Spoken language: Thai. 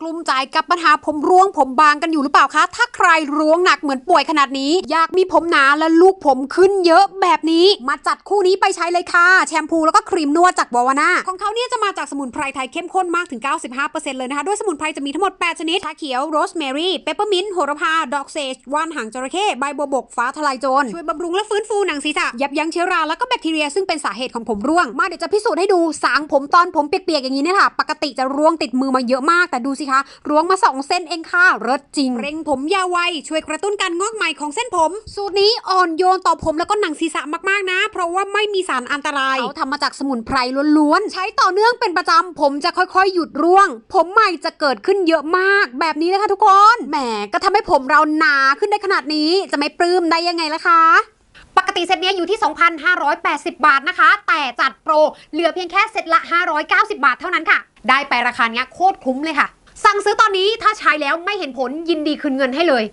กลุ้มใจกับปัญหาผมร่วงผมบางกันอยู่หรือเปล่าคะ ถ้าใครร่วงหนักเหมือนป่วยขนาดนี้ อยากมีผมหนาและลูกผมขึ้นเยอะแบบนี้ มาจัดคู่นี้ไปใช้เลยค่ะ แชมพูแล้วก็ครีมนวดจากบาวาน่าของเขาเนี่ยจะมาจากสมุนไพรไทยเข้มข้นมากถึง 95%เลยนะคะ ด้วยสมุนไพรจะมีทั้งหมด 8 ชนิดชาเขียวโรสแมรี่เปปเปอร์มินต์โหระพา ดอกเซจว่านหางจระเข้ใบบัวบกฟ้าทลายโจรช่วยบำรุงและฟื้นฟูหนังศีรษะยับยั้งเชื้อราแล้วก็แบคทีเรียซึ่งเป็นสาเหตุของผมร่วงมาเดี๋ยวจะพิสูจน์ให้ดูสางผมตอนผมเปียกๆอย่างนี้เนี่ยค่ะปกติจะร่วงติดมือมาเยอะมากแต่ดูสิคะร่วงมา 2 เส้นเองค่ะเลิศจริง เร่งผมยาวไว ช่วยกระตุ้นการงอกใหม่ของเส้นผม สูตรนี้อ่อนโยนต่อผมแล้วก็หนังศีรษะมากๆนะ เพราะว่าไม่มีสารอันตรายเขาทำมาจากสมุนไพรล้วนๆ ใช้ต่อเนื่องเป็นประจำ ผมจะค่อยๆ หยุดร่วง ผมใหม่จะเกิดขึ้นเยอะมาก แบบนี้เลยค่ะทุกคน แหมก็ทำให้ผมเราหนาขึ้นได้ขนาดนี้จะไม่ปลื้มได้ยังไงล่ะคะปกติเซตเนี้ยอยู่ที่ 2,580 บาทนะคะ แต่จัดโปร เหลือเพียงแค่เซตละ 590 บาทเท่านั้นค่ะ ได้ไปราคาเนี้ยโคตรคุ้มเลยค่ะ สั่งซื้อตอนนี้ถ้าใช้แล้วไม่เห็นผลยินดีคืนเงินให้เลย